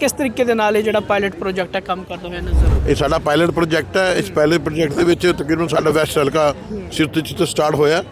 ਕਿਸ ਤਰੀਕੇ ਦੇ ਨਾਲ ਇਹ ਜਿਹੜਾ ਪਾਇਲਟ ਪ੍ਰੋਜੈਕਟ ਹੈ ਕੰਮ ਕਰਦਾ ਹੋਇਆ ਨਜ਼ਰ ਇਹ ਸਾਡਾ ਪਾਇਲਟ ਪ੍ਰੋਜੈਕਟ ਹੈ। ਇਸ ਪਾਇਲਟ ਪ੍ਰੋਜੈਕਟ ਦੇ ਵਿੱਚ ਤਕਰੀਬਨ ਸਾਡਾ ਵੈਸਟ ਹਲਕਾ ਸਿਰਤ ਤੋਂ ਸਟਾਰਟ ਹੋਇਆ।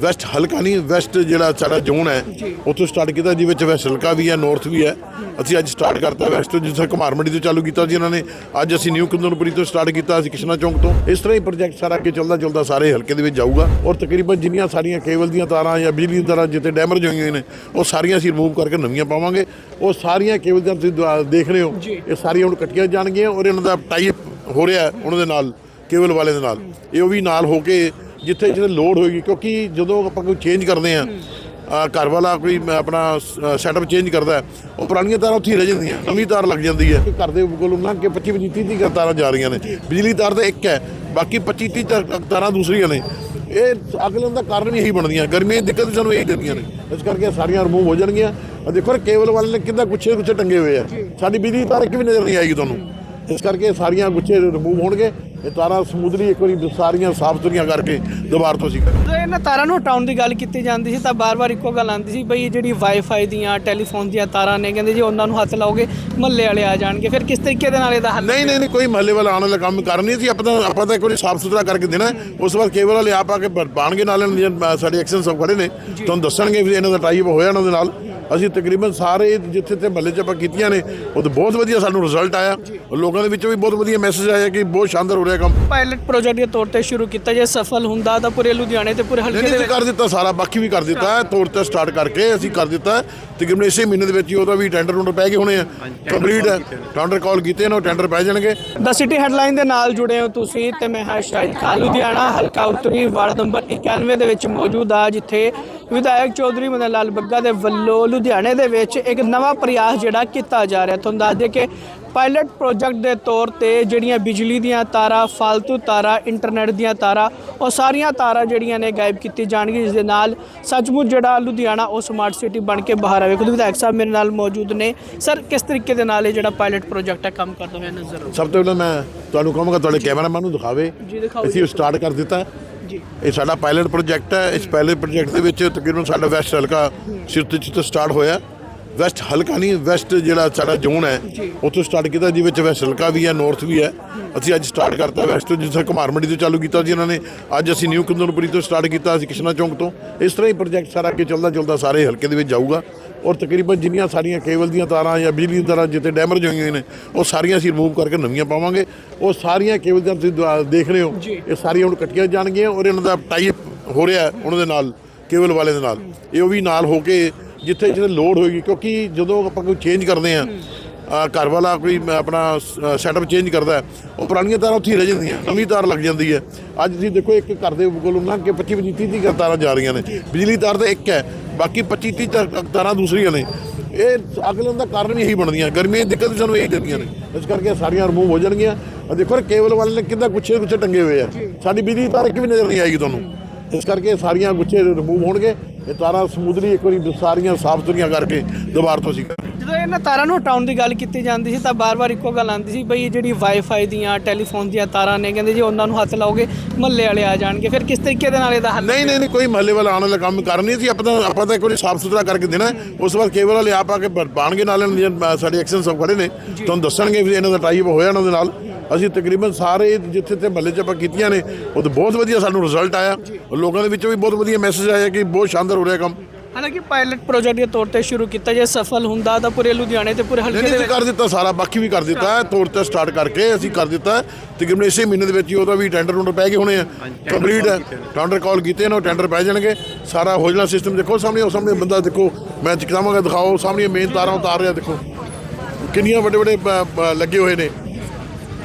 ਵੈਸਟ ਹਲਕਾ ਨਹੀਂ ਵੈਸਟ ਜਿਹੜਾ ਸਾਡਾ ਜ਼ੋਨ ਹੈ ਉੱਥੋਂ ਸਟਾਰਟ ਕੀਤਾ ਜਿਹਦੇ ਵਿੱਚ ਵੈਸਟ ਹਲਕਾ ਵੀ ਹੈ ਨਾਰਥ ਵੀ ਹੈ। ਅਸੀਂ ਅੱਜ ਸਟਾਰਟ ਕਰਤਾ ਵੈਸਟ ਤੋਂ ਜਿੱਥੇ ਕੁਮਾਰ ਮੰਡੀ ਤੋਂ ਚਾਲੂ ਕੀਤਾ ਸੀ ਇਹਨਾਂ ਨੇ। ਅੱਜ ਅਸੀਂ ਨਿਊ ਕੁੰਦਨਪੁਰੀ ਤੋਂ ਸਟਾਰਟ ਕੀਤਾ ਅਸੀਂ ਕਿਸ਼ਨਾ ਚੌਂਕ ਤੋਂ। ਇਸ ਤਰ੍ਹਾਂ ਹੀ ਪ੍ਰੋਜੈਕਟ ਸਾਰਾ ਅੱਗੇ ਚੱਲਦਾ ਚੱਲਦਾ ਸਾਰੇ ਹਲਕੇ ਦੇ ਵਿੱਚ ਜਾਊਗਾ। ਔਰ ਤਕਰੀਬਨ ਜਿੰਨੀਆਂ ਸਾਰੀਆਂ ਕੇਬਲ ਦੀਆਂ ਤਾਰਾਂ ਜਾਂ ਬਿਜਲੀ ਦੀਆਂ ਤਾਰਾਂ ਜਿੱਥੇ ਡੈਮੇਜ ਹੋਈਆਂ ਨੇ ਉਹ ਸਾਰੀਆਂ ਅਸੀਂ ਰਿਮੂਵ ਕਰਕੇ ਨਵੀਆਂ ਪਾਵਾਂਗੇ। ਉਹ ਸਾਰੀਆਂ ਕੇਬਲ ਦੀਆਂ ਤੁਸੀਂ ਦੇਖ ਰਹੇ ਹੋ ਇਹ ਸਾਰੀਆਂ ਹੁਣ ਕੱਟੀਆਂ ਜਾਣਗੀਆਂ ਔਰ ਇਹਨਾਂ ਦਾ ਟਾਈਪ ਹੋ ਰਿਹਾ ਉਹਨਾਂ ਦੇ ਨਾਲ ਕੇਬਲ ਵਾਲੇ ਦੇ ਨਾਲ। ਇਹ ਉਹ ਵੀ ਨਾਲ ਹੋ ਕੇ ਜਿੱਥੇ ਜਿੱਥੇ ਲੋਡ ਹੋਏਗੀ ਕਿਉਂਕਿ ਜਦੋਂ ਆਪਾਂ ਕੋਈ ਚੇਂਜ ਕਰਦੇ ਆ ਘਰ ਵਾਲਾ ਕੋਈ ਆਪਣਾ ਸੈਟਅਪ ਚੇਂਜ ਕਰਦਾ ਹੈ, ਉਹ ਪੁਰਾਣੀਆਂ ਤਾਰਾਂ ਉੱਥੇ ਹੀ ਰਹਿ ਜਾਂਦੀਆਂ ਨਵੀਂ ਤਾਰ ਲੱਗ ਜਾਂਦੀ ਹੈ। ਘਰ ਦੇ ਕੋਲੋਂ ਲੰਘ ਕੇ 25 25 30 30 ਤਾਰਾਂ ਜਾ ਰਹੀਆਂ ਨੇ। ਬਿਜਲੀ ਤਾਰ ਤਾਂ ਇੱਕ ਹੈ ਬਾਕੀ 25 30 ਤਾ- ਤਾਰਾਂ ਦੂਸਰੀਆਂ ਨੇ। ਇਹ ਅਗਲੇ ਦਾ ਕਾਰਨ ਵੀ ਇਹੀ ਬਣਦੀਆਂ ਗਰਮੀਆਂ ਦੀ ਦਿੱਕਤ ਸਾਨੂੰ ਇਹੀ ਦਿੰਦੀਆਂ ਨੇ। ਇਸ ਕਰਕੇ ਸਾਰੀਆਂ ਰਿਮੂਵ ਹੋ ਜਾਣਗੀਆਂ। ਆਹ ਦੇਖੋ ਕੇਬਲ ਵਾਲੇ ਨੇ ਕਿੰਨਾ ਗੁੱਛੇ ਗੁੱਛੇ ਟੰਗੇ ਹੋਏ ਆ। ਸਾਡੀ ਬਿਜਲੀ ਤਾਰ ਇੱਕ ਵੀ ਨਜ਼ਰ ਨਹੀਂ ਆਏਗੀ ਤੁਹਾਨੂੰ। ਇਸ ਕਰਕੇ ਸਾਰੀਆਂ ਗੁੱਛੇ ਰਿਮੂਵ ਹੋਣਗੇ। ਇਹ ਤਾਰਾਂ ਸਮੂਥਲੀ ਇੱਕ ਵਾਰੀ ਸਾਰੀਆਂ ਸਾਫ਼ ਸੁਥਰੀਆਂ ਕਰਕੇ ਦੁਬਾਰਾ ਤੋਂ ਜਦੋਂ ਇਹਨਾਂ ਤਾਰਾਂ ਨੂੰ ਹਟਾਉਣ ਦੀ ਗੱਲ ਕੀਤੀ ਜਾਂਦੀ ਸੀ ਤਾਂ ਬਾਰ-ਬਾਰ ਇੱਕੋ ਗੱਲ ਆਉਂਦੀ ਸੀ ਬਈ ਜਿਹੜੀ ਵਾਈਫਾਈ ਦੀਆਂ ਟੈਲੀਫੋਨ ਦੀਆਂ ਤਾਰਾਂ ਨੇ ਕਹਿੰਦੇ ਜੀ ਉਹਨਾਂ ਨੂੰ ਹੱਥ ਲਾਓਗੇ ਮਹੱਲੇ ਵਾਲੇ ਆ ਜਾਣਗੇ। ਫਿਰ ਕਿਸ ਤਰੀਕੇ ਦੇ ਨਾਲ ਇਹਦਾ ਹੱਲ ਨਹੀਂ ਨਹੀਂ ਨਹੀਂ ਕੋਈ ਮਹੱਲੇ ਵਾਲਾ ਆਉਣ ਵਾਲਾ ਕੰਮ ਕਰਨੀ ਸੀ। ਆਪਾਂ ਤਾਂ ਆਪਾਂ ਤਾਂ ਇੱਕ ਵਾਰੀ ਸਾਫ਼ ਸੁਥਰਾ ਕਰਕੇ ਦੇਣਾ। ਉਸ ਤੋਂ ਬਾਅਦ ਕੇਬਲ ਵਾਲੇ ਆਪ ਆ ਕੇ ਬਾਣਗੇ ਨਾਲ ਸਾਡੇ ਐਕਸ਼ਨ ਸਭ ਖੜੇ ਨੇ। ਤੁਹਾਨੂੰ ਦੱਸਣਗੇ ਵੀ ਇਹਨਾਂ ਦਾ ਟਾਈਪ ਹੋਇਆ ਇਹਨਾਂ ਦੇ ਨਾਲ। ਅਸੀਂ ਤਕਰੀਬਨ ਸਾਰੇ ਜਿੱਥੇ ਤੇ ਮਹੱਲੇ 'ਚ ਆਪਾਂ ਕੀਤੀਆਂ ਨੇ ਉਹ ਤੇ ਬਹੁਤ ਵਧੀਆ ਸਾਨੂੰ ਰਿਜ਼ਲਟ ਆਇਆ। ਲੋਕਾਂ ਦੇ ਵਿੱਚੋਂ ਵੀ ਬਹੁਤ ਵਧੀਆ ਮੈਸੇਜ ਆਇਆ ਕਿ ਬਹੁਤ ਸ਼ਾਨਦਾਰ ਹੋ ਰਿਹਾ ਕੰਮ। ਪਾਇਲਟ ਪ੍ਰੋਜੈਕਟ ਦੇ ਤੌਰ ਤੇ ਸ਼ੁਰੂ ਕੀਤਾ ਜੇ ਸਫਲ ਹੁੰਦਾ ਤਾਂ ਪੂਰੇ ਲੁਧਿਆਣੇ ਤੇ ਪੂਰੇ ਹਲਕੇ ਦੇ ਕਰ ਦਿੱਤਾ ਸਾਰਾ ਬਾਕੀ ਵੀ ਕਰ ਦਿੱਤਾ ਹੈ ਤੋੜ ਤੇ ਸਟਾਰਟ ਕਰਕੇ ਅਸੀਂ ਕਰ ਦਿੱਤਾ। ਤਕਰੀਬਨ ਇਸੇ ਮਹੀਨੇ ਦੇ ਵਿੱਚ ਹੀ ਉਹਦਾ ਵੀ ਟੈਂਡਰ ਟੁੰਡਰ ਪੈ ਗਏ ਹੋਣੇ ਆ। ਕੰਪਲੀਟ ਹੈ। ਟੈਂਡਰ ਕਾਲ ਕੀਤੇ ਨੇ ਉਹ ਟੈਂਡਰ ਪੈ ਜਾਣਗੇ। ਦਾ ਸਿਟੀ ਹੈਡਲਾਈਨ ਦੇ ਨਾਲ ਜੁੜੇ ਹੋ ਤੁਸੀਂ ਤੇ ਮੈਂ ਹਾਂ ਖਾਨ। ਲੁਧਿਆਣਾ ਹਲਕਾ ਉੱਤਰੀ ਵਾਰਡ ਨੰਬਰ 91 ਦੇ ਵਿੱਚ ਮੌਜੂਦ ਆ ਜਿੱਥੇ ਵਿਧਾਇਕ ਚੌਧਰੀ ਲਾਲ ਬੱਗਾ ਦੇ ਵੱਲੋਂ ਲੁਧਿਆਣੇ ਦੇ ਵਿੱਚ ਇੱਕ ਨਵਾਂ ਪ੍ਰਯਾਸ ਜਿਹੜਾ ਕੀਤਾ ਜਾ ਰਿਹਾ। ਤੁਹਾਨੂੰ ਦੱਸ ਦਈਏ ਕਿ ਪਾਇਲਟ ਪ੍ਰੋਜੈਕਟ ਦੇ ਤੌਰ ਤੇ ਜਿਹੜੀਆਂ ਬਿਜਲੀ ਦੀਆਂ ਤਾਰਾਂ ਫालतू ਤਾਰਾਂ ਇੰਟਰਨੈਟ ਦੀਆਂ ਤਾਰਾਂ ਉਹ ਸਾਰੀਆਂ ਤਾਰਾਂ ਜਿਹੜੀਆਂ ਨੇ ਗਾਇਬ ਕੀਤੀ ਜਾਣਗੀਆਂ ਜਿਸ ਦੇ ਨਾਲ ਸੱਚਮੁੱਚ ਜਿਹੜਾ ਲੁਧਿਆਣਾ ਉਹ ਸਮਾਰਟ ਸਿਟੀ ਬਣ ਕੇ ਬਾਹਰ ਆਵੇ। ਖੁਦ ਵਿਧਾਇਕ ਸਾਹਿਬ ਮੇਰੇ ਨਾਲ ਮੌਜੂਦ ਨੇ। ਸਰ ਕਿਸ ਤਰੀਕੇ ਦੇ ਨਾਲ ਇਹ ਜਿਹੜਾ ਪਾਇਲਟ ਪ੍ਰੋਜੈਕਟ ਹੈ ਕੰਮ ਕਰਦਾ ਹੋਇਆ ਨਜ਼ਰ ਆਉਂਦਾ? ਸਭ ਤੋਂ ਪਹਿਲਾਂ ਮੈਂ ਤੁਹਾਨੂੰ ਕਹਾਂਗਾ ਤੁਹਾਡੇ ਕੈਮਰਾਮੈਨ ਨੂੰ ਦਿਖਾਵੇ। ਜੀ ਦਿਖਾਓ ਅਸੀਂ ਸਟਾਰਟ ਕਰ ਦਿੱਤਾ। ਇਹ ਸਾਡਾ ਪਾਇਲਟ ਪ੍ਰੋਜੈਕਟ ਹੈ। ਇਸ ਪਾਇਲਟ ਪ੍ਰੋਜੈਕਟ ਦੇ ਵਿੱਚ ਤਕਰੀਬਨ ਸਾਡਾ ਵੈਸਟ ਹਲਕਾ ਸਿਰ ਤੋਂ ਸਟਾਰਟ ਹੋਇਆ। ਵੈਸਟ ਹਲਕਾ ਨਹੀਂ ਵੈਸਟ ਜਿਹੜਾ ਸਾਡਾ ਜ਼ੋਨ ਹੈ ਉੱਥੋਂ ਸਟਾਰਟ ਕੀਤਾ ਜਿਹਦੇ ਵਿੱਚ ਵੈਸਟ ਹਲਕਾ ਵੀ ਹੈ ਨਾਰਥ ਵੀ ਹੈ। ਅਸੀਂ ਅੱਜ ਸਟਾਰਟ ਕਰਤਾ ਵੈਸਟ ਤੋਂ ਜਿੱਥੇ ਮੰਡੀ ਤੋਂ ਚਾਲੂ ਕੀਤਾ ਸੀ ਇਹਨਾਂ ਨੇ। ਅੱਜ ਅਸੀਂ ਨਿਊ ਕੁੰਦਨਪੁਰੀ ਤੋਂ ਸਟਾਰਟ ਕੀਤਾ ਅਸੀਂ ਕਿਸ਼ਨਾ ਚੌਂਕ ਤੋਂ। ਇਸ ਤਰ੍ਹਾਂ ਹੀ ਪ੍ਰੋਜੈਕਟ ਸਾਰਾ ਅੱਗੇ ਚੱਲਦਾ ਚੱਲਦਾ ਸਾਰੇ ਹਲਕੇ ਦੇ ਵਿੱਚ ਜਾਊਗਾ। ਔਰ ਤਕਰੀਬਨ ਜਿੰਨੀਆਂ ਸਾਰੀਆਂ ਕੇਬਲ ਦੀਆਂ ਤਾਰਾਂ ਜਾਂ ਬਿਜਲੀ ਦੀਆਂ ਤਾਰਾਂ ਜਿੱਥੇ ਡੈਮੇਜ ਹੋਈਆਂ ਨੇ ਉਹ ਸਾਰੀਆਂ ਅਸੀਂ ਰਿਮੂਵ ਕਰਕੇ ਨਵੀਆਂ ਪਾਵਾਂਗੇ। ਉਹ ਸਾਰੀਆਂ ਕੇਬਲ ਦੀਆਂ ਤੁਸੀਂ ਦੇਖ ਰਹੇ ਹੋ ਇਹ ਸਾਰੀਆਂ ਹੁਣ ਕੱਟੀਆਂ ਜਾਣਗੀਆਂ ਔਰ ਇਹਨਾਂ ਦਾ ਟਾਈਪ ਹੋ ਰਿਹਾ ਉਹਨਾਂ ਦੇ ਨਾਲ ਕੇਬਲ ਵਾਲੇ ਦੇ ਨਾਲ। ਇਹ ਉਹ ਵੀ ਨਾਲ ਹੋ ਕੇ ਜਿੱਥੇ ਜਿੱਥੇ ਲੋਡ ਹੋਏਗੀ ਕਿਉਂਕਿ ਜਦੋਂ ਆਪਾਂ ਕੋਈ ਚੇਂਜ ਕਰਦੇ ਆ ਘਰ ਵਾਲਾ ਕੋਈ ਆਪਣਾ ਸੈਟਅਪ ਚੇਂਜ ਕਰਦਾ ਉਹ ਪੁਰਾਣੀਆਂ ਤਾਰਾਂ ਉੱਥੇ ਹੀ ਰਹਿ ਜਾਂਦੀਆਂ ਨਵੀਂ ਤਾਰ ਲੱਗ ਜਾਂਦੀ ਹੈ। ਅੱਜ ਤੁਸੀਂ ਦੇਖੋ ਇੱਕ ਘਰ ਦੇ ਕੋਲੋਂ ਲੰਘ ਕੇ 25 25 30 30 ਤਾਰਾਂ ਜਾ ਰਹੀਆਂ ਨੇ। ਬਿਜਲੀ ਤਾਰ ਤਾਂ ਇੱਕ ਹੈ ਬਾਕੀ 25 30 ਤਾ- ਤਾਰਾਂ ਦੂਸਰੀਆਂ ਨੇ। ਇਹ ਅਗਲੇ ਦਾ ਕਾਰਨ ਵੀ ਇਹੀ ਬਣਦੀਆਂ ਗਰਮੀਆਂ ਦੀ ਦਿੱਕਤ ਸਾਨੂੰ ਇਹੀ ਦਿੰਦੀਆਂ ਨੇ। ਇਸ ਕਰਕੇ ਸਾਰੀਆਂ ਰਿਮੂਵ ਹੋ ਜਾਣਗੀਆਂ। ਦੇਖੋ ਕੇਬਲ ਵਾਲੇ ਨੇ ਕਿੰਨਾ ਗੁੱਛੇ ਗੁੱਛੇ ਟੰਗੇ ਹੋਏ ਆ। ਸਾਡੀ ਬਿਜਲੀ ਤਾਰ ਇੱਕ ਵੀ ਨਜ਼ਰ ਨਹੀਂ ਆਏਗੀ ਤੁਹਾਨੂੰ। ਇਸ ਕਰਕੇ ਸਾਰੀਆਂ ਗੁੱਛੇ ਰਿਮੂਵ ਹੋਣਗੇ ਇਹ ਤਾਰਾਂ ਸਮੂਥਲੀ ਇੱਕ ਵਾਰੀ ਸਾਰੀਆਂ ਸਾਫ਼ ਸੁਥਰੀਆਂ ਕਰਕੇ ਦੁਬਾਰਾ ਤੋਂ ਅਸੀਂ ਜਦੋਂ ਇਹਨਾਂ ਤਾਰਾਂ ਨੂੰ ਹਟਾਉਣ ਦੀ ਗੱਲ ਕੀਤੀ ਜਾਂਦੀ ਸੀ ਤਾਂ ਬਾਰ-ਬਾਰ ਇੱਕੋ ਗੱਲ ਆਉਂਦੀ ਸੀ ਬਈ ਜਿਹੜੀ ਵਾਈਫਾਈ ਦੀਆਂ ਟੈਲੀਫੋਨ ਦੀਆਂ ਤਾਰਾਂ ਨੇ ਕਹਿੰਦੇ ਜੀ ਉਹਨਾਂ ਨੂੰ ਹੱਥ ਲਾਓਗੇ ਮਹੱਲੇ ਵਾਲੇ ਆ ਜਾਣਗੇ। ਫਿਰ ਕਿਸ ਤਰੀਕੇ ਦੇ ਨਾਲ ਇਹਦਾ ਹੱਲ ਨਹੀਂ ਨਹੀਂ ਨਹੀਂ ਕੋਈ ਮਹੱਲੇ ਵਾਲਾ ਆਉਣ ਵਾਲਾ ਕੰਮ ਕਰਨੀ ਸੀ। ਆਪਾਂ ਆਪਾਂ ਤਾਂ ਇੱਕ ਵਾਰੀ ਸਾਫ਼ ਸੁਥਰਾ ਕਰਕੇ ਦੇਣਾ। ਉਸ ਤੋਂ ਬਾਅਦ ਕੇਬਲ ਵਾਲੇ ਆਪ ਆ ਕੇ ਬਾਣਗੇ ਨਾਲ ਸਾਡੇ ਐਕਸ਼ਨ ਸਭ ਖੜੇ ਨੇ। ਤੁਹਾਨੂੰ ਦੱਸਣਗੇ ਵੀ ਇਹਨਾਂ ਦਾ ਟਾਈਪ ਹੋਇਆ ਇਹਨਾਂ ਦੇ ਨਾਲ। ਅਸੀਂ ਤਕਰੀਬਨ ਸਾਰੇ ਜਿੱਥੇ ਤੇ ਮਹੱਲੇ 'ਚ ਆਪਾਂ ਕੀਤੀਆਂ ਨੇ ਉਹ ਤੇ ਬਹੁਤ ਵਧੀਆ ਸਾਨੂੰ ਰਿਜ਼ਲਟ ਆਇਆ। ਲੋਕਾਂ ਦੇ ਵਿੱਚੋਂ ਵੀ ਬਹੁਤ ਵਧੀਆ ਮੈਸੇਜ ਆਇਆ ਕਿ ਬਹੁਤ ਸ਼ਾਨਦਾਰ ਹੋ ਰਿਹਾ ਕੰਮ। ਹਾਲਾਂਕਿ ਪਾਇਲਟ ਪ੍ਰੋਜੈਕਟ ਦੇ ਤੌਰ ਤੇ ਸ਼ੁਰੂ ਕੀਤਾ ਜੇ ਸਫਲ ਹੁੰਦਾ ਤਾਂ ਪੂਰੇ ਲੁਧਿਆਣੇ ਤੇ ਪੂਰੇ ਹਲਕੇ ਦੇ ਵਿੱਚ। ਕਰ ਦਿੱਤਾ ਸਾਰਾ ਬਾਕੀ ਵੀ ਕਰ ਦਿੱਤਾ। ਹੈ। ਤੋੜ ਤੇ ਸਟਾਰਟ ਕਰਕੇ ਅਸੀਂ ਕਰ ਦਿੱਤਾ। ਤਕਰੀਬਨ ਇਸੇ ਮਹੀਨੇ ਦੇ ਵਿੱਚ ਹੀ ਉਹਦਾ ਵੀ ਟੈਂਡਰ ਟੁੰਡਰ ਪੈ ਗਏ ਹੋਣੇ ਆ। ਕੰਪਲੀਟ ਹੈ ਟੈਂਡਰ ਕਾਲ ਕੀਤੇ ਨੇ। ਉਹ ਟੈਂਡਰ ਪੈ ਜਾਣਗੇ। ਸਾਰਾ ਹੋ ਜਾਣਾ ਸਿਸਟਮ ਦੇਖੋ ਸਾਹਮਣੇ ਉਹ ਸਾਹਮਣੇ ਬੰਦਾ ਦੇਖੋ ਮੈਂ ਚਿਕਾਵਾਂਗਾ ਦਿਖਾਓ ਸਾਹਮਣੇ ਮੇਨ ਤਾਰਾਂ ਉਤਾਰ ਰਿਹਾ ਦੇਖੋ। ਕਿੰਨੀਆਂ ਵੱਡੇ ਵੱਡੇ ਲੱਗੇ ਹੋਏ ਨੇ।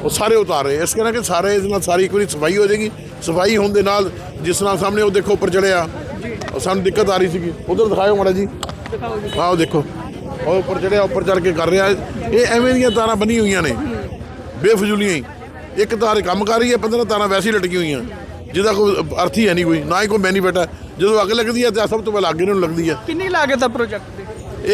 ਉਹ ਸਾਰੇ ਉਤਾਰ ਰਹੇ ਇਸ ਕਰਕੇ ਸਾਰੇ ਇਸ ਨਾਲ ਸਾਰੀ ਇੱਕ ਵਾਰੀ ਸਫ਼ਾਈ ਹੋ ਜਾਏਗੀ। ਸਫ਼ਾਈ ਹੋਣ ਦੇ ਨਾਲ ਜਿਸ ਨਾਲ ਸਾਹਮਣੇ ਉਹ ਦੇਖੋ ਉੱਪਰ ਚੜਿਆ ਉਹ ਸਾਨੂੰ ਦਿੱਕਤ ਆ ਰਹੀ ਸੀਗੀ। ਉਧਰ ਦਿਖਾਓ ਮਾੜਾ ਜੀ। ਆਹ ਦੇਖੋ। ਉਹ ਉੱਪਰ ਚੜਿਆ ਉੱਪਰ ਚੜ ਕੇ ਕਰ ਰਿਹਾ। ਇਹ ਐਵੇਂ ਦੀਆਂ ਤਾਰਾਂ ਬਣੀ ਹੋਈਆਂ ਨੇ। ਬੇਫਜ਼ੂਲੀਆਂ ਹੀ। ਇੱਕ ਤਾਰ ਕੰਮ ਕਰ ਰਹੀ ਹੈ 15 ਤਾਰਾਂ ਵੈਸੇ ਹੀ ਲਟਕੀ ਹੋਈਆਂ। ਜਿਹਦਾ ਕੋਈ ਅਰਥ ਹੀ ਹੈ ਨਹੀਂ ਕੋਈ। ਨਾ ਹੀ ਕੋਈ ਬੈਨੀਫਿਟ ਹੈ। ਜਦੋਂ ਅੱਗ ਲੱਗਦੀ ਹੈ ਤਾਂ ਸਭ ਤੋਂ ਪਹਿਲਾਂ ਅੱਗ ਇਹਨਾਂ ਨੂੰ ਲੱਗਦੀ ਹੈ। ਕਿੰਨੀ ਲਾਗਤ ਹੈ ਪ੍ਰੋਜੈਕਟ ਦੀ?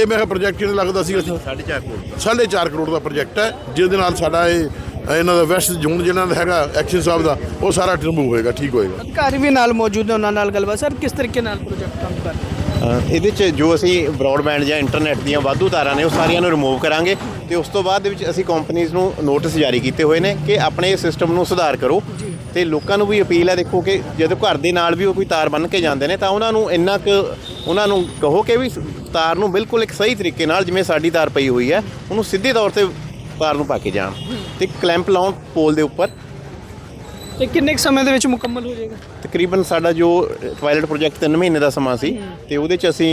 ਇਹ ਮੈਂ ਕਿਹਾ ਪ੍ਰੋਜੈਕਟ ਇਹਨੇ ਲੱਗਦਾ ਸੀ ਅਸੀਂ? 4.5 ਕਰੋੜ। 4.5 ਕਰੋੜ ਦਾ ਪ੍ਰੋਜੈਕਟ ਹੈ। ਜਿਹਦੇ ਨਾਲ ਸਾਡਾ ਇਹ ਇਹਨਾਂ ਦਾ ਵੈਸਟ ਜ਼ੋਨ ਜਿਹੜਾ ਹੈਗਾ ਐਕਸ਼ਨ ਸਾਹਿਬ ਦਾ ਉਹ ਸਾਰਾ ਰਿਮੂਵ ਹੋਏਗਾ ਠੀਕ ਹੋਏਗਾ। ਅਧਿਕਾਰੀ ਵੀ ਨਾਲ ਮੌਜੂਦ ਨੇ ਉਹਨਾਂ ਨਾਲ ਗੱਲਬਾਤ। ਸਰ ਕਿਸ ਤਰੀਕੇ ਨਾਲ ਪ੍ਰੋਜੈਕਟ ਕੰਮ ਕਰ ਰਿਹਾ ਇਹਦੇ 'ਚ ਜੋ ਅਸੀਂ ਬ੍ਰੌਡਬੈਂਡ ਜਾਂ ਇੰਟਰਨੈਟ ਦੀਆਂ ਵਾਧੂ ਤਾਰਾਂ ਨੇ ਉਹ ਸਾਰੀਆਂ ਨੂੰ ਰਿਮੂਵ ਕਰਾਂਗੇ ਤੇ ਉਸ ਤੋਂ ਬਾਅਦ ਦੇ ਵਿੱਚ ਅਸੀਂ ਕੰਪਨੀਆਂ ਨੂੰ ਨੋਟਿਸ ਜਾਰੀ ਕੀਤੇ ਹੋਏ ਨੇ ਕਿ ਆਪਣੇ ਸਿਸਟਮ ਨੂੰ ਸੁਧਾਰ ਕਰੋ ਤੇ ਲੋਕਾਂ ਨੂੰ ਵੀ ਅਪੀਲ ਹੈ ਦੇਖੋ ਕਿ ਜਦੋਂ ਘਰ ਦੇ ਨਾਲ ਵੀ ਉਹ ਕੋਈ ਤਾਰ ਬੰਨ੍ਹ ਕੇ ਜਾਂਦੇ ਨੇ ਤਾਂ ਉਹਨਾਂ ਨੂੰ ਇੰਨਾ ਕੁ ਉਹਨਾਂ ਨੂੰ ਕਹੋ ਕਿ ਵੀ ਤਾਰ ਨੂੰ ਬਿਲਕੁਲ ਇੱਕ ਸਹੀ ਤਰੀਕੇ ਨਾਲ ਜਿਵੇਂ ਸਾਡੀ ਤਾਰ ਪਈ ਹੋਈ ਹੈ ਉਹਨੂੰ ਸਿੱਧੇ ਤੌਰ ਤੇ ਕਾਰ ਨੂੰ ਪਾ ਕੇ ਜਾਣ। ਤੇ ਕਲੈਂਪ ਲਾਉਣ ਪੋਲ ਦੇ ਉੱਪਰ। ਤੇ ਕਿੰਨੇ ਕੁ ਸਮੇਂ ਦੇ ਵਿੱਚ ਮੁਕੰਮਲ ਹੋ ਜਾਏਗਾ? ਤਕਰੀਬਨ ਸਾਡਾ ਜੋ ਪਾਇਲਟ ਪ੍ਰੋਜੈਕਟ 3 ਮਹੀਨੇ ਦਾ ਸਮਾਂ ਸੀ ਤੇ ਉਹਦੇ ਚ ਅਸੀਂ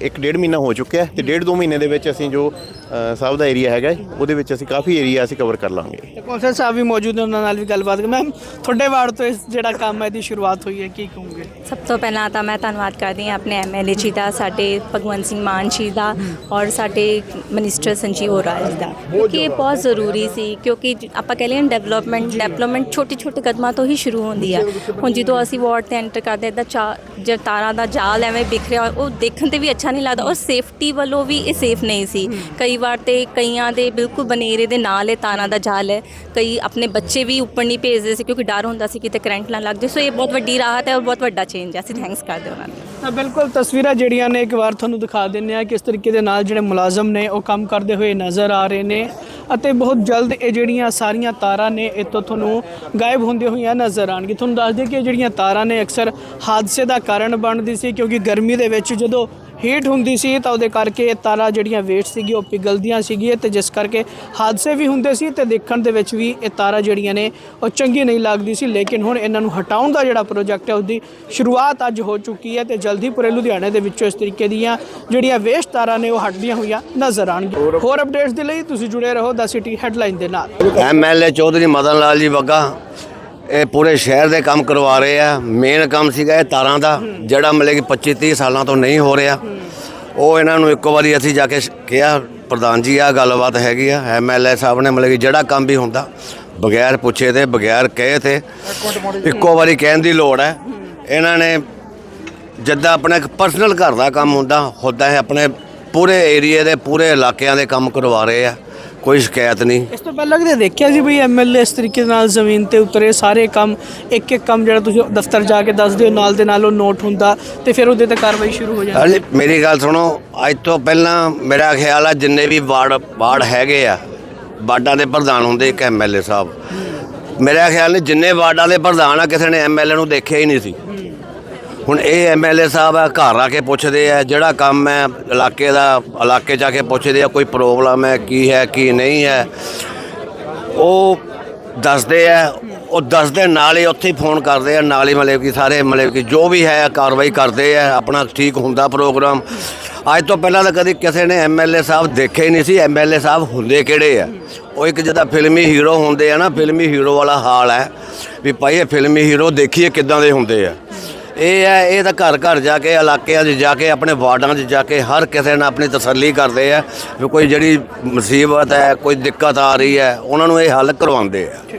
ਇੱਕ ਡੇਢ ਮਹੀਨਾ ਹੋ ਚੁੱਕਿਆ ਹੈ ਤੇ ਡੇਢ ਦੋ ਮਹੀਨੇ ਦੇ ਵਿੱਚ ਅਸੀਂ ਜੋ ਸਭ ਦਾ ਏਰੀਆ ਹੈਗਾ ਹੈ, ਉਹਦੇ ਵਿੱਚ ਅਸੀਂ ਕਾਫੀ ਏਰੀਆ ਅਸੀਂ ਕਵਰ ਕਰ ਲਾਂਗੇ। ਤੇ ਕੌਂਸਲ ਸਾਹਿਬ ਵੀ ਮੌਜੂਦ ਨੇ ਉਹਨਾਂ ਨਾਲ ਵੀ ਗੱਲਬਾਤ ਕਰ ਮੈਮ ਤੁਹਾਡੇ ਵਾਰਡ ਤੋਂ ਇਸ ਜਿਹੜਾ ਕੰਮ ਹੈ ਦੀ ਸ਼ੁਰੂਆਤ ਹੋਈ ਹੈ ਕੀ ਕਹੋਗੇ? ਸਭ ਤੋਂ ਪਹਿਲਾਂ ਤਾਂ ਮੈਂ ਧੰਨਵਾਦ ਕਰਦੀ ਹਾਂ ਆਪਣੇ ਐਮਐਲਏ ਜੀ ਦਾ ਸਾਡੇ ਭਗਵੰਤ ਸਿੰਘ ਮਾਨ ਜੀ ਦਾ ਔਰ ਸਾਡੇ ਮਿਨਿਸਟਰ ਸੰਜੀਵ ਓਰਾਜ ਦਾ। ਕਿਉਂਕਿ ਇਹ ਬਹੁਤ ਜ਼ਰੂਰੀ ਸੀ ਕਿਉਂਕਿ ਆਪਾਂ ਕਹਿੰਦੇ ਹਾਂ ਡਿਵੈਲਪਮੈਂਟ ਡਿਵੈਲਪਮੈਂਟ ਛੋਟੇ ਛੋਟੇ ਕਦਮਾਂ ਤੋਂ ਹੀ ਸ਼ੁਰੂ ਹੁੰਦੀ ਆ। ਹੁਣ ਜਦੋਂ ਅਸੀਂ ਵਾਰਡ ਤੇ ਐਂਟਰ ਕਰਦੇ ਤਾਂ ਚਾ ਤਾਰਾਂ ਦਾ ਜਾਲ ਐਵੇਂ ਬਿਖਰਿਆ ਉਹ ਦੇਖਣ ਤੇ ਵੀ ਅੱਛਾ ਨਹੀਂ ਲੱਗਦਾ ਔਰ ਸੇਫਟੀ ਵੱਲੋਂ ਵੀ ਇਹ ਸੇਫ ਨਹੀਂ ਸੀ। ਕਈ ਵਾਰ ਤੇ ਕਈਆਂ ਦੇ ਬਿਲਕੁਲ ਬਨੇਰੇ ਦੇ ਨਾਲ ਇਹ ਤਾਰਾਂ ਦਾ ਜਾਲ ਹੈ। ਕਈ ਆਪਣੇ ਬੱਚੇ ਵੀ ਉੱਪਰ ਨਹੀਂ ਭੇਜਦੇ ਸੀ ਕਿਉਂਕਿ ਡਰ ਹੁੰਦਾ ਸੀ ਕਿਤੇ ਕਰੰਟ ਨਾ ਲੱਗ ਜਾਏ। ਸੋ ਇਹ ਬਹੁਤ ਵੱਡੀ ਰਾਹਤ ਹੈ ਔਰ ਬਹੁਤ ਵੱਡਾ ਚੇਂਜ ਹੈ। ਅਸੀਂ ਥੈਂਕਸ ਕਰਦੇ ਹਾਂ ਉਹਨਾਂ ਨੂੰ। ਤਾਂ ਬਿਲਕੁਲ ਤਸਵੀਰਾਂ ਜਿਹੜੀਆਂ ਨੇ ਇੱਕ ਵਾਰ ਤੁਹਾਨੂੰ ਦਿਖਾ ਦਿੰਨੇ ਆ ਕਿਸ ਤਰੀਕੇ ਦੇ ਨਾਲ ਜਿਹੜੇ ਮੁਲਾਜ਼ਮ ਨੇ ਉਹ ਕੰਮ ਕਰਦੇ ਹੋਏ ਨਜ਼ਰ ਆ ਰਹੇ ਨੇ। ਅਤੇ ਬਹੁਤ ਜਲਦ ਇਹ ਜਿਹੜੀਆਂ ਸਾਰੀਆਂ ਤਾਰਾਂ ਨੇ, ਇੱਥੋਂ ਤੁਹਾਨੂੰ ਗਾਇਬ ਹੁੰਦੀਆਂ ਹੋਈਆਂ ਨਜ਼ਰ ਆਣਗੀ ਤੁਹਾਨੂੰ ਦੱਸ ਦਈਏ ਕਿ ਇਹ ਜਿਹੜੀਆਂ ਤਾਰਾਂ ਨੇ, ਅਕਸਰ ਹਾਦਸੇ ਦਾ ਕਾਰਨ ਬਣਦੀ ਸੀ, ਕਿਉਂਕਿ ਗਰਮੀ ਦੇ ਵਿੱਚ ਜਦੋਂ ਹੀਟ ਹੁੰਦੀ ਸੀ, ਤਾਂ ਉਹਦੇ ਕਰਕੇ ਇਹ ਤਾਰਾਂ ਜਿਹੜੀਆਂ ਵੇਟ ਸੀਗੀ, ਉਹ ਪਿਘਲਦੀਆਂ ਸੀਗੀਆਂ ਤੇ ਜਿਸ ਕਰਕੇ ਹਾਦਸੇ ਵੀ ਹੁੰਦੇ ਸੀ ਤੇ ਦੇਖਣ ਦੇ ਵਿੱਚ ਵੀ ਇਹ ਤਾਰਾਂ ਜਿਹੜੀਆਂ ਨੇ, ਉਹ ਚੰਗੀ ਨਹੀਂ ਲੱਗਦੀ ਸੀ। ਲੇਕਿਨ ਹੁਣ ਇਹਨਾਂ ਨੂੰ ਹਟਾਉਣ ਦਾ ਜਿਹੜਾ ਪ੍ਰੋਜੈਕਟ ਹੈ, ਉਹਦੀ ਸ਼ੁਰੂਆਤ ਅੱਜ ਹੋ ਚੁੱਕੀ ਹੈ ਤੇ ਜਲਦੀ ਪੂਰੇ ਲੁਧਿਆਣੇ ਦੇ ਵਿੱਚੋਂ ਇਸ ਤਰੀਕੇ ਦੀਆਂ ਜਿਹੜੀਆਂ ਵੇਸਟ ਤਾਰਾਂ ਨੇ, ਉਹ ਹਟਦੀਆਂ ਹੋਈਆਂ ਨਜ਼ਰ ਆਣਗੀਆਂ ਹੋਰ ਅਪਡੇਟਸ ਦੇ ਲਈ ਤੁਸੀਂ ਜੁੜੇ ਰਹੋ ਦਾ ਸਿਟੀ ਹੈਡਲਾਈਨ ਦੇ ਨਾਲ। ਐਮਐਲਏ ਚੌਧਰੀ ਮਦਨ ਲਾਲ ਜੀ ਬੱਗਾ ਇਹ ਪੂਰੇ ਸ਼ਹਿਰ ਦੇ ਕੰਮ ਕਰਵਾ ਰਹੇ ਆ। ਮੇਨ ਕੰਮ ਸੀਗਾ ਇਹ ਤਾਰਾਂ ਦਾ, ਜਿਹੜਾ ਮਤਲਬ ਕਿ 25 30 ਸਾਲਾਂ ਤੋਂ ਨਹੀਂ ਹੋ ਰਿਹਾ। ਉਹ ਇਹਨਾਂ ਨੂੰ ਇੱਕੋ ਵਾਰੀ ਅਸੀਂ ਜਾ ਕੇ ਸ਼- ਕਿਹਾ, ਪ੍ਰਧਾਨ ਜੀ ਆ ਗੱਲਬਾਤ ਹੈਗੀ ਆ। ਐਮਐਲਏ ਸਾਹਿਬ ਨੇ ਮਤਲਬ ਕਿ ਜਿਹੜਾ ਕੰਮ ਵੀ ਹੁੰਦਾ, ਬਗੈਰ ਪੁੱਛੇ ਤੇ, ਬਗੈਰ ਕਹੇ ਤੇ, ਇੱਕੋ ਵਾਰੀ ਕਹਿਣ ਦੀ ਲੋੜ ਹੈ। ਇਹਨਾਂ ਨੇ ਜਿੱਦਾਂ ਆਪਣਾ ਇੱਕ ਪਰਸਨਲ ਘਰ ਦਾ ਕੰਮ ਹੁੰਦਾ ਹੁੰਦਾ ਹੈ ਆਪਣੇ ਪੂਰੇ ਏਰੀਏ ਦੇ, ਪੂਰੇ ਇਲਾਕਿਆਂ ਦੇ ਕੰਮ ਕਰਵਾ ਰਹੇ ਆ। ਕੋਈ ਸ਼ਿਕਾਇਤ ਨਹੀਂ। ਇਸ ਤੋਂ ਪਹਿਲਾਂ ਕਿਤੇ ਦੇਖਿਆ ਸੀ ਬਈ ਐਮਐਲਏ ਇਸ ਤਰੀਕੇ ਦੇ ਨਾਲ ਜ਼ਮੀਨ ਤੇ ਉਤਰੇ ਸਾਰੇ ਕੰਮ ਇੱਕ ਇੱਕ ਕੰਮ ਜਿਹੜਾ ਤੁਸੀਂ ਦਫ਼ਤਰ ਜਾ ਕੇ ਦੱਸਦੇ ਹੋ ਨਾਲ ਦੇ ਨਾਲ ਉਹ ਨੋਟ ਹੁੰਦਾ ਤੇ ਫਿਰ ਉਹਦੇ ਤੇ ਕਾਰਵਾਈ ਸ਼ੁਰੂ ਹੋ ਜਾਂਦੀ। ਹਾਂਜੀ ਮੇਰੀ ਗੱਲ ਸੁਣੋ ਅੱਜ ਤੋਂ ਪਹਿਲਾਂ ਮੇਰਾ ਖਿਆਲ ਆ ਜਿੰਨੇ ਵੀ ਵਾਰਡ ਵਾਰਡ ਹੈਗੇ ਆ ਵਾਰਡਾਂ ਦੇ ਪ੍ਰਧਾਨ ਹੁੰਦੇ ਇੱਕ ਐਮਐਲਏ ਸਾਹਿਬ। ਮੇਰਾ ਖਿਆਲ ਨੇ ਜਿੰਨੇ ਵਾਰਡਾਂ ਦੇ ਪ੍ਰਧਾਨ ਆ ਕਿਸੇ ਨੇ ਐਮਐਲਏ ਨੂੰ ਦੇਖਿਆ ਹੀ ਨਹੀਂ ਸੀ। ਹੁਣ ਇਹ ਐਮਐਲਏ ਸਾਹਿਬ ਆ, ਘਰ ਆ ਕੇ ਪੁੱਛਦੇ ਆ, ਜਿਹੜਾ ਕੰਮ ਹੈ, ਇਲਾਕੇ ਦਾ, ਇਲਾਕੇ ਜਾ ਕੇ ਪੁੱਛਦੇ ਆ, ਕੋਈ ਪ੍ਰੋਬਲਮ ਹੈ, ਕੀ ਹੈ, ਕੀ ਨਹੀਂ ਹੈ। ਉਹ ਦੱਸਦੇ ਆ, ਉਹ ਦੱਸਦੇ ਨਾਲ ਹੀ ਉੱਥੇ ਹੀ ਫੋਨ ਕਰਦੇ ਆ, ਨਾਲ ਹੀ ਮਤਲਬ ਕਿ ਸਾਰੇ ਮਤਲਬ ਕਿ ਜੋ ਵੀ ਹੈ, ਕਾਰਵਾਈ ਕਰਦੇ ਆ, ਆਪਣਾ ਠੀਕ ਹੁੰਦਾ ਪ੍ਰੋਗਰਾਮ। ਅੱਜ ਤੋਂ ਪਹਿਲਾਂ ਤਾਂ ਕਦੀ ਕਿਸੇ ਨੇ ਐਮਐਲਏ ਸਾਹਿਬ ਦੇਖੇ ਹੀ ਨਹੀਂ ਸੀ ਐਮਐਲਏ ਸਾਹਿਬ ਹੁੰਦੇ ਕਿਹੜੇ ਆ? ਉਹ ਇੱਕ ਜਿਹਦਾ ਫਿਲਮੀ ਹੀਰੋ ਹੁੰਦੇ ਆ ਨਾ, ਫਿਲਮੀ ਹੀਰੋ ਵਾਲਾ ਹਾਲ ਹੈ, ਵੀ ਭਾਈ ਇਹ ਫਿਲਮੀ ਹੀਰੋ ਦੇਖੀਏ ਕਿੱਦਾਂ ਦੇ ਹੁੰਦੇ ਆ। ਇਹ ਹੈ, ਇਹ ਤਾਂ ਘਰ ਘਰ ਜਾ ਕੇ, ਇਲਾਕਿਆਂ 'ਚ ਜਾ ਕੇ, ਆਪਣੇ ਵਾਰਡਾਂ 'ਚ ਜਾ ਕੇ ਹਰ ਕਿਸੇ ਨਾਲ ਆਪਣੀ ਤਸੱਲੀ ਕਰਦੇ ਆ ਵੀ ਕੋਈ ਜਿਹੜੀ ਮੁਸੀਬਤ ਹੈ, ਕੋਈ ਦਿੱਕਤ ਆ ਰਹੀ ਹੈ, ਉਹਨਾਂ ਨੂੰ ਇਹ ਹੱਲ ਕਰਵਾਉਂਦੇ ਆ।